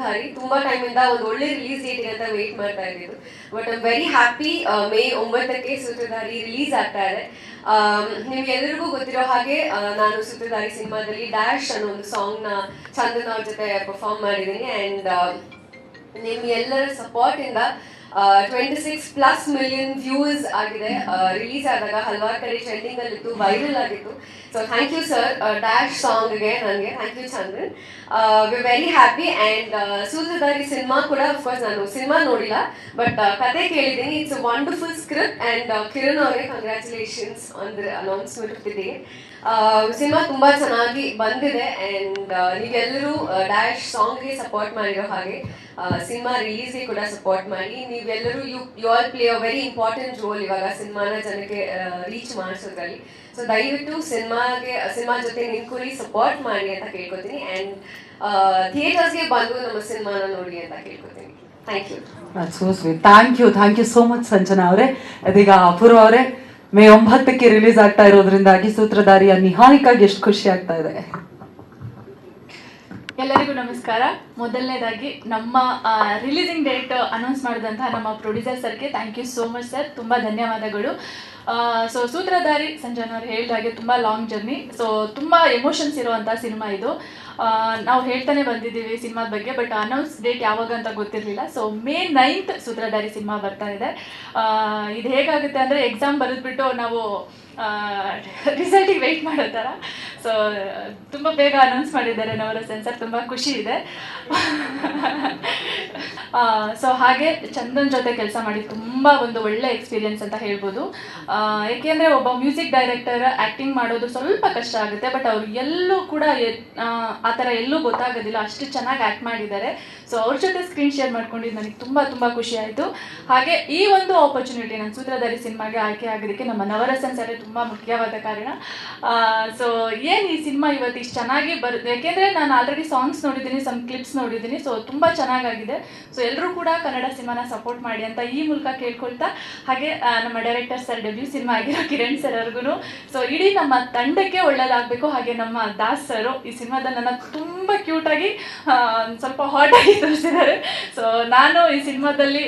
ಸೂತ್ರಧಾರಿ ತುಂಬಾ ಟೈಮ್ ಇಂದ ಒಂದು ಒಳ್ಳೆ ರಿಲೀಸ್ ಡೇಟ್ ಅಂತ ವೇಟ್ ಮಾಡ್ತಾ ಇದ್ದಿದ್ದು. But I'm very happy May ಒಂಬತ್ತಕ್ಕೆ ಸೂತ್ರಧಾರಿ ರಿಲೀಸ್ ಆಗ್ತಾ ಇದೆ. ನಿಮ್ಗೆಲ್ಲರಿಗೂ ಗೊತ್ತಿರೋ ಹಾಗೆ ನಾನು ಸೂತ್ರಧಾರಿ ಸಿನಿಮಾದಲ್ಲಿ ಡ್ಯಾಶ್ ಅನ್ನೋ ಒಂದು ಸಾಂಗ್ನ ಚಂದನ್ ಅವ್ರ ಜೊತೆ ಪರ್ಫಾರ್ಮ್ ಮಾಡಿದ್ದೀನಿ. ಎಲ್ಲರ ಸಪೋರ್ಟ್ ಇಂದ twenty six plus million views ಆಗಿದೆ. ರಿಲೀಸ್ ಆದಾಗ ಹಲವಾರು ಕಡೆ ಟ್ರೆಂಡಿಂಗ್ ಅಲ್ಲಿ ಇತ್ತು ವೈರಲ್ ಆಗಿತ್ತು. So thank you sir dash ಸಾಂಗ್ಗೆ ನನಗೆ thank you Chandran we very happy and Sutradhari cinema ಕೂಡ ಅಫ್ಕೋರ್ಸ್ ನಾನು ಸಿನಿಮಾ ನೋಡಿಲ್ಲ ಬಟ್ ಕತೆ ಕೇಳಿದ್ದೀನಿ. It's wonderful script and Kiran ಅವರೇ ಕಂಗ್ರ್ಯಾಚುಲೇಷನ್ಸ್ ಅಂದ್ರೆ ಅನೌನ್ಸ್ಮೆಂಟ್ ಇಟ್ಟಿದ್ದೀನಿ ಸಿನಿಮಾ ತುಂಬಾ ಚೆನ್ನಾಗಿ ಬಂದಿದೆ ಅಂಡ್ ನೀವೆಲ್ಲರೂ ಡ್ಯಾಶ್ ಸಾಂಗ್ಗೆ ಸಪೋರ್ಟ್ ಮಾಡಿರೋ ಹಾಗೆ ಸಿನಿಮಾ ರಿಲೀಸ್ಗೆ ಕೂಡ ಸಪೋರ್ಟ್ ಮಾಡಿ, ನೀವೆಲ್ಲರೂ you you all play a very important role ಇವಾಗ ಸಿನಿಮಾನ ಜನಕ್ಕೆ ರೀಚ್ ಮಾಡಿಸೋದ್ರಲ್ಲಿ. ಸೊ ದಯವಿಟ್ಟು ಸಿನಿಮಾಗೆ, ಸಿನಿಮಾ ಜೊತೆ ನಿಂತ್ಕೊಳ್ಳಿ ಸಪೋರ್ಟ್ ಮಾಡಿ ಅಂತ ಕೇಳ್ಕೊತೀನಿ ಅಂಡ್ ಥಿಯೇಟರ್ಸ್ಗೆ ಬಂದು ನಮ್ಮ ಸಿನಿಮಾನ ನೋಡಿ ಅಂತ ಕೇಳ್ಕೊತೀನಿ. Thank you thank you thank you so much Sanjana ಅವರೇ. ಅದೀಗ ಅಪೂರ್ವ ಅವರೇ ಮೇ ಒಂಬತ್ತಕ್ಕೆ ರಿಲೀಸ್ ಆಗ್ತಾ ಇರೋದ್ರಿಂದಾಗಿ ಸೂತ್ರಧಾರಿಯ ನಿಹಾರಿಕಾಗಿ ಎಷ್ಟು ಖುಷಿ ಆಗ್ತಾ ಇದೆ. ಎಲ್ಲರಿಗೂ ನಮಸ್ಕಾರ. ಮೊದಲನೇದಾಗಿ ನಮ್ಮ ರಿಲೀಸಿಂಗ್ ಡೇಟ್ ಅನೌನ್ಸ್ ಮಾಡಿದಂತಹ ನಮ್ಮ ಪ್ರೊಡ್ಯೂಸರ್ ಸರ್ಗೆ thank you so much sir ತುಂಬ ಧನ್ಯವಾದಗಳು. ಸೊ ಸೂತ್ರಧಾರಿ ಸಂಜನ್ ಅವ್ರು ಹೇಳಿದ ಹಾಗೆ ತುಂಬ ಲಾಂಗ್ ಜರ್ನಿ ಸೊ ತುಂಬ ಎಮೋಷನ್ಸ್ ಇರುವಂಥ ಸಿನಿಮಾ ಇದು. ನಾವು ಹೇಳ್ತಾನೆ ಬಂದಿದ್ದೀವಿ ಸಿನಿಮಾದ ಬಗ್ಗೆ ಬಟ್ ಅನೌನ್ಸ್ ಡೇಟ್ ಯಾವಾಗ ಅಂತ ಗೊತ್ತಿರಲಿಲ್ಲ. So May ninth Sutradhari cinema ಬರ್ತಾ ಇದೆ. ಇದು ಹೇಗಾಗುತ್ತೆ ಅಂದರೆ ಎಕ್ಸಾಮ್ ಬರೆದ್ಬಿಟ್ಟು ನಾವು ರಿಸಲ್ಟಿಗೆ ವೆಯ್ಟ್ ಮಾಡೋ ಥರ. ಸೊ ತುಂಬ ಬೇಗ ಅನೌನ್ಸ್ ಮಾಡಿದ್ದಾರೆ ನವರ ಸೆನ್ಸರ್ ತುಂಬ ಖುಷಿ ಇದೆ. ಸೊ ಹಾಗೆ ಚಂದನ್ ಜೊತೆ ಕೆಲಸ ಮಾಡಿ ತುಂಬ ಒಂದು ಒಳ್ಳೆ ಎಕ್ಸ್ಪೀರಿಯನ್ಸ್ ಅಂತ ಹೇಳ್ಬೋದು. ಏಕೆಂದರೆ ಒಬ್ಬ ಮ್ಯೂಸಿಕ್ ಡೈರೆಕ್ಟರ್ ಆ್ಯಕ್ಟಿಂಗ್ ಮಾಡೋದು ಸ್ವಲ್ಪ ಕಷ್ಟ ಆಗುತ್ತೆ ಬಟ್ ಅವರು ಎಲ್ಲೂ ಕೂಡ ಆ, ಥರ ಎಲ್ಲೂ ಗೊತ್ತಾಗೋದಿಲ್ಲ. ಅಷ್ಟು ಚೆನ್ನಾಗಿ ಆ್ಯಕ್ಟ್ ಮಾಡಿದ್ದಾರೆ. ಸೊ ಅವ್ರ ಜೊತೆ ಸ್ಕ್ರೀನ್ ಶೇರ್ ಮಾಡ್ಕೊಂಡಿದ್ದು ನನಗೆ ತುಂಬ ತುಂಬ ಖುಷಿ ಆಯಿತು. ಹಾಗೆ ಈ ಒಂದು ಆಪರ್ಚುನಿಟಿ ನಾನು ಸೂತ್ರಧಾರಿ ಸಿನಿಮಾಗೆ ಆಯ್ಕೆ ಆಗೋದಕ್ಕೆ ನಮ್ಮ ನವರಸನ್ ಸರ್ ತುಂಬ ಮುಖ್ಯವಾದ ಕಾರಣ. ಸೊ ಈ ಸಿನಿಮಾ ಇವತ್ತು ಇಷ್ಟು ಚೆನ್ನಾಗಿ ಬರುತ್ತೆ. ಯಾಕೆಂದರೆ ನಾನು ಆಲ್ರೆಡಿ ಸಾಂಗ್ಸ್ ನೋಡಿದ್ದೀನಿ ಸಮ್ ಕ್ಲಿಪ್ಸ್ ನೋಡಿದ್ದೀನಿ ಸೊ ತುಂಬ ಚೆನ್ನಾಗಾಗಿದೆ. ಸೊ ಎಲ್ಲರೂ ಕೂಡ ಕನ್ನಡ ಸಿನಿಮಾನ ಸಪೋರ್ಟ್ ಮಾಡಿ ಅಂತ ಈ ಮೂಲಕ ಕೇಳ್ಕೊಳ್ತಾ, ಹಾಗೆ ನಮ್ಮ ಡೈರೆಕ್ಟರ್ ಸರ್ ಡೆಬ್ಯೂ ಸಿನಿಮಾ ಆಗಿರೋ ಕಿರಣ್ ಸರ್ ಅವ್ರಿಗೂ ಸೊ ಇಡೀ ನಮ್ಮ ತಂಡಕ್ಕೆ ಒಳ್ಳೇದಾಗಬೇಕು. ಹಾಗೆ ನಮ್ಮ ದಾಸ್ ಸರು ಈ ಸಿನಿಮಾದಲ್ಲಿ ನನ್ನ ತುಂಬ ಕ್ಯೂಟಾಗಿ ಸ್ವಲ್ಪ ಹಾಟ್ ತೋರಿಸಿದ್ದಾರೆ. ಸೊ ನಾನು ಈ ಸಿನಿಮಾದಲ್ಲಿ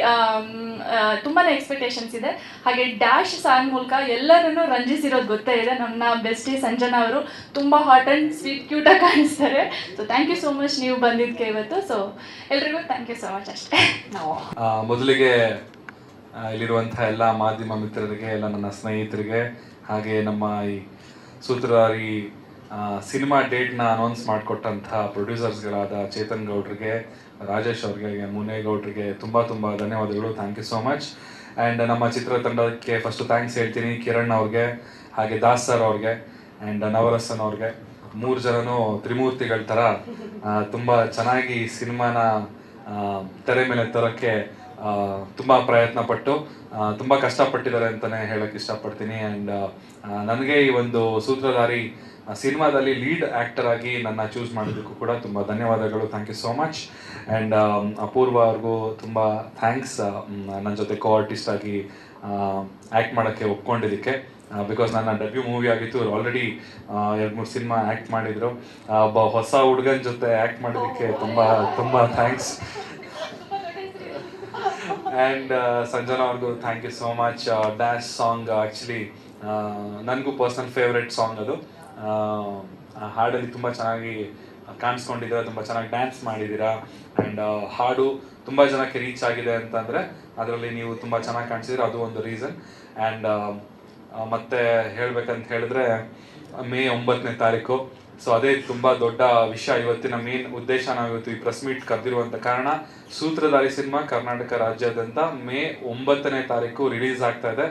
ತುಂಬಾ ಎಕ್ಸ್ಪೆಕ್ಟೇಷನ್ಸ್ ಇದೆ. ಹಾಗೆ ಡ್ಯಾಶ್ ಸಾಂಗ್ ಮೂಲಕ ಎಲ್ಲರನ್ನು ರಂಜಿಸಿರೋದು ಗೊತ್ತೇ ಇದೆ. ನಮ್ಮ ಬೆಸ್ಟಿ ಸಂಜನಾ ಅವರು ತುಂಬ ಹಾಟ್ ಆ್ಯಂಡ್ ಸ್ವೀಟ್ ಕ್ಯೂಟಾಗಿ ಕಾಣಿಸ್ತಾರೆ. So thank you so much ನೀವು ಬಂದಿದ್ದಕ್ಕೆ ಇವತ್ತು. ಸೊ ಎಲ್ರಿಗೂ ಥ್ಯಾಂಕ್ ಯು ಸೋ ಮಚ್ ಅಷ್ಟೇ. ನಾವು. ಮೊದಲಿಗೆ ಇಲ್ಲಿರುವಂಥ ಎಲ್ಲ ಮಾಧ್ಯಮ ಮಿತ್ರರಿಗೆ, ಎಲ್ಲ ನನ್ನ ಸ್ನೇಹಿತರಿಗೆ, ಹಾಗೆ ನಮ್ಮ ಈ ಸೂತ್ರಧಾರಿ ಸಿನಿಮಾ ಡೇಟ್ನ ಅನೌನ್ಸ್ ಮಾಡಿಕೊಟ್ಟಂಥ ಪ್ರೊಡ್ಯೂಸರ್ಸ್ಗಳಾದ ಚೇತನ್ ಗೌಡ್ರಿಗೆ, ರಾಜೇಶ್ ಅವ್ರಿಗೆ ಮುನೇಗೌಡ್ರಿಗೆ ತುಂಬ ತುಂಬ ಧನ್ಯವಾದಗಳು. Thank you so much and ನಮ್ಮ ಚಿತ್ರತಂಡಕ್ಕೆ ಫಸ್ಟು ಥ್ಯಾಂಕ್ಸ್ ಹೇಳ್ತೀನಿ ಕಿರಣ್ ಅವ್ರಿಗೆ, ಹಾಗೆ ದಾಸ್ ಸರ್ ಅವ್ರಿಗೆ. ಆ್ಯಂಡ್ ನವರಸನ್ ಅವ್ರಿಗೆ ಮೂರು ಜನನು ತ್ರಿಮೂರ್ತಿಗಳ ಥರ ತುಂಬಾ ಚೆನ್ನಾಗಿ ಸಿನಿಮಾನ ತೆರೆ ಮೇಲೆ ತರೋಕ್ಕೆ ತುಂಬಾ ಪ್ರಯತ್ನ ಪಟ್ಟು ತುಂಬಾ ಕಷ್ಟಪಟ್ಟಿದ್ದಾರೆ ಅಂತಲೇ ಹೇಳಕ್ ಇಷ್ಟಪಡ್ತೀನಿ. ಆ್ಯಂಡ್ ನನಗೆ ಈ ಒಂದು ಸೂತ್ರಧಾರಿ ಸಿನಿಮಾದಲ್ಲಿ ಲೀಡ್ ಆ್ಯಕ್ಟರ್ ಆಗಿ ನನ್ನ ಚೂಸ್ ಮಾಡೋದಕ್ಕೂ ಕೂಡ ತುಂಬ ಧನ್ಯವಾದಗಳು. Thank you so much and Apoorva ಅವ್ರಿಗೂ ತುಂಬ ಥ್ಯಾಂಕ್ಸ್ ನನ್ನ ಜೊತೆ ಕೋ ಆರ್ಟಿಸ್ಟ್ ಆಗಿ ಆ್ಯಕ್ಟ್ ಮಾಡೋಕ್ಕೆ ಒಪ್ಕೊಂಡಿದ್ದಕ್ಕೆ. ಬಿಕಾಸ್ ನನ್ನ ಡೆಬ್ಯೂ ಮೂವಿ ಆಗಿತ್ತು ಆಲ್ರೆಡಿ ಎರಡು ಮೂರು ಸಿನಿಮಾ ಆ್ಯಕ್ಟ್ ಮಾಡಿದರು. ಒಬ್ಬ ಹೊಸ ಹುಡುಗನ ಜೊತೆ ಆ್ಯಕ್ಟ್ ಮಾಡೋದಕ್ಕೆ ತುಂಬ ತುಂಬ ಥ್ಯಾಂಕ್ಸ್ ಆ್ಯಂಡ್ ಸಂಜನಾ ಅವ್ರಿಗೂ thank you so much dash song actually ನನಗೂ ಪರ್ಸನಲ್ ಫೇವ್ರೆಟ್ ಸಾಂಗ್ ಅದು. ಹಾಡಲ್ಲಿ ತುಂಬ ಚೆನ್ನಾಗಿ ಕಾಣಿಸ್ಕೊಂಡಿದ್ದೀರ ತುಂಬ ಚೆನ್ನಾಗಿ ಡ್ಯಾನ್ಸ್ ಮಾಡಿದ್ದೀರಾ. ಆ್ಯಂಡ್ ಹಾಡು ತುಂಬ ಜನಕ್ಕೆ ರೀಚ್ ಆಗಿದೆ ಅಂತಂದರೆ ಅದರಲ್ಲಿ ನೀವು ತುಂಬ ಚೆನ್ನಾಗಿ ಕಾಣಿಸಿದ್ರೆ ಅದು ಒಂದು ರೀಸನ್ ಆ್ಯಂಡ್ ಮತ್ತೆ ಹೇಳ್ಬೇಕಂತ ಹೇಳಿದ್ರೆ, ಮೇ ಒಂಬತ್ತನೇ ತಾರೀಕು. ಸೊ ಅದೇ ತುಂಬ ದೊಡ್ಡ ವಿಷಯ ಇವತ್ತಿನ ಮೇನ್ ಉದ್ದೇಶ ನಾವು ಇವತ್ತು ಈ ಪ್ರೆಸ್ ಮೀಟ್ ಕರೆದಿರುವಂಥ ಕಾರಣ, ಸೂತ್ರಧಾರಿ ಸಿನಿಮಾ ಕರ್ನಾಟಕ ರಾಜ್ಯಾದ್ಯಂತ ಮೇ ಒಂಬತ್ತನೇ ತಾರೀಕು ರಿಲೀಸ್ ಆಗ್ತಾ ಇದೆ.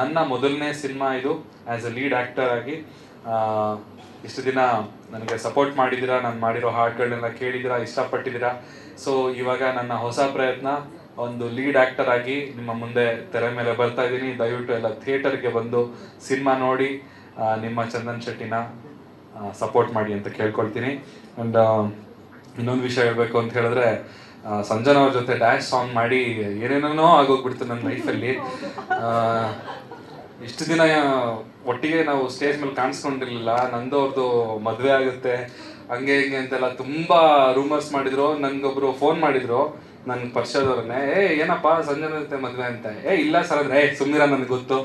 ನನ್ನ ಮೊದಲನೇ ಸಿನಿಮಾ ಇದು ಆ್ಯಸ್ ಎ ಲೀಡ್ ಆಕ್ಟರ್ ಆಗಿ ಇಷ್ಟು ದಿನ ನನಗೆ ಸಪೋರ್ಟ್ ಮಾಡಿದ್ದೀರಾ, ನಾನು ಮಾಡಿರೋ ಹಾಡುಗಳನ್ನೆಲ್ಲ ಕೇಳಿದಿರಾ ಇಷ್ಟಪಟ್ಟಿದ್ದೀರಾ. ಸೊ ಇವಾಗ ನನ್ನ ಹೊಸ ಪ್ರಯತ್ನ ಒಂದು ಲೀಡ್ ಆಕ್ಟರ್ ಆಗಿ ನಿಮ್ಮ ಮುಂದೆ ತೆರೆ ಮೇಲೆ ಬರ್ತಾ ಇದ್ದೀನಿ. ದಯವಿಟ್ಟು ಎಲ್ಲ ಥಿಯೇಟರ್ಗೆ ಬಂದು ಸಿನಿಮಾ ನೋಡಿ ನಿಮ್ಮ ಚಂದನ್ ಶೆಟ್ಟಿನ ಸಪೋರ್ಟ್ ಮಾಡಿ ಅಂತ ಕೇಳ್ಕೊಳ್ತೀನಿ. ಅಂಡ್ ಇನ್ನೊಂದು ವಿಷಯ ಹೇಳಬೇಕು ಅಂತ ಹೇಳಿದ್ರೆ ಸಂಜನ ಅವ್ರ ಜೊತೆ ಡ್ಯಾನ್ಸ್ ಸಾಂಗ್ ಮಾಡಿ ಏನೇನೋ ಆಗೋಗ್ಬಿಡ್ತು ನನ್ನ ಲೈಫಲ್ಲಿ ಇಷ್ಟು ದಿನ ಒಟ್ಟಿಗೆ ನಾವು ಸ್ಟೇಜ್ ಮೇಲೆ ಕಾಣಿಸ್ಕೊಂಡಿರ್ಲಿಲ್ಲ. ನಂದು ಅವ್ರದ್ದು ಮದುವೆ ಆಗುತ್ತೆ. ಹಂಗೆ ಹಿಂಗೆ ಅಂತೆಲ್ಲ ತುಂಬ ರೂಮರ್ಸ್ ಮಾಡಿದ್ರು. ನನಗೊಬ್ರು ಫೋನ್ ಮಾಡಿದ್ರು. ನನ್ ಪರಿಚಯದವ್ರನ್ನೇ ಏ ಏನಪ್ಪ, ಸಂಜನ ಜೊತೆ ಮದ್ವೆ ಅಂತ? ಏ ಇಲ್ಲ ಸರ್, ಅಂದ್ರೆ ಏ ಸುಮ್ನಿರ, ನನ್ಗೆ ಗೊತ್ತು.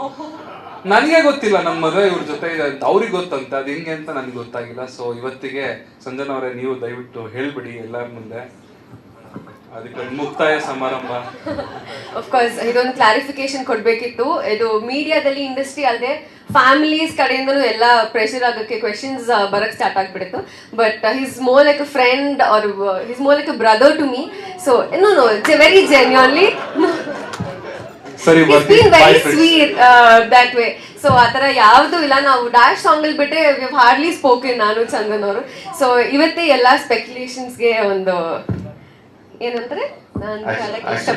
ನನಗೆ ಗೊತ್ತಿಲ್ಲ ನಮ್ಮ ಮದುವೆ ಇವ್ರ ಜೊತೆ ಇದೆ ಅಂತ, ಅವ್ರಿಗೆ ಗೊತ್ತಂತ, ಅದು ಹೆಂಗೆ ಅಂತ ನನಗೆ ಗೊತ್ತಾಗಿಲ್ಲ. ಸೊ ಇವತ್ತಿಗೆ ಸಂಜನ ಅವರೇ, ನೀವು ದಯವಿಟ್ಟು ಹೇಳ್ಬಿಡಿ ಎಲ್ಲರ ಮುಂದೆ. ಮುಕ್ತಾಯ ಸಮಾರಂಭ. ಕೋರ್ಸ್ ಇದೊಂದು ಕ್ಲಾರಿಫಿಕೇಶನ್ ಕೊಡಬೇಕಿತ್ತು. ಇದು ಮೀಡಿಯಾದಲ್ಲಿ ಇಂಡಸ್ಟ್ರಿ ಅಲ್ಲದೆ ಫ್ಯಾಮಿಲೀಸ್ ಕಡೆಯಿಂದನೂ ಎಲ್ಲ ಪ್ರೆಷರ್ ಆಗೋಕ್ಕೆ ಕ್ವೆಶನ್ಸ್ ಬರಕ್ಕೆ ಸ್ಟಾರ್ಟ್ ಆಗಿಬಿಡ್ತು. But he's more like a friend or he's more like a brother to me so no no it's very genuinely it's been very sweet that way so ಆ ಥರ ಯಾವುದು ಇಲ್ಲ. ನಾವು ಡ್ಯಾಶ್ ಸಾಂಗಲ್ಲಿ ಬಿಟ್ಟರೆ we hardly spoken ನಾನು ಚಂದನ್ ಅವರು. So ಇವತ್ತೇ ಎಲ್ಲ ಸ್ಪೆಕ್ಯುಲೇಷನ್ಸ್ಗೆ ಒಂದು ಏನಂತಾರೆ? ನಾನು